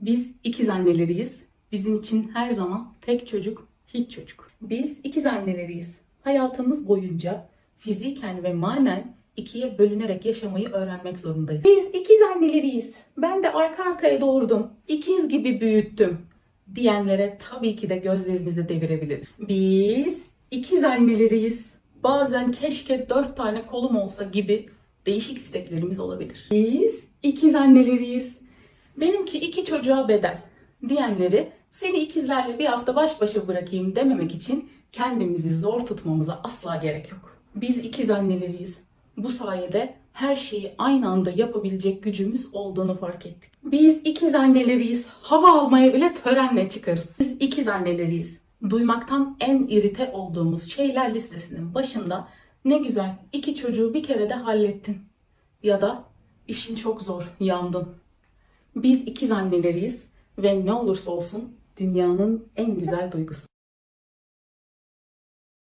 Biz ikiz anneleriyiz. Bizim için her zaman tek çocuk, hiç çocuk. Biz ikiz anneleriyiz. Hayatımız boyunca fiziken ve manen ikiye bölünerek yaşamayı öğrenmek zorundayız. Biz ikiz anneleriyiz. Ben de arka arkaya doğurdum. İkiz gibi büyüttüm. Diyenlere tabii ki de gözlerimizi devirebiliriz. Biz ikiz anneleriyiz. Bazen keşke dört tane kolum olsa gibi değişik isteklerimiz olabilir. Biz ikiz anneleriyiz. Benimki iki çocuğa bedel diyenleri seni ikizlerle bir hafta baş başa bırakayım dememek için kendimizi zor tutmamıza asla gerek yok. Biz ikiz anneleriyiz. Bu sayede her şeyi aynı anda yapabilecek gücümüz olduğunu fark ettik. Biz ikiz anneleriyiz. Hava almaya bile törenle çıkarız. Biz ikiz anneleriyiz. Duymaktan en irite olduğumuz şeyler listesinin başında ne güzel iki çocuğu bir kere de hallettin. Ya da işin çok zor, yandın. Biz ikiz anneleriyiz ve ne olursa olsun dünyanın en güzel duygusu.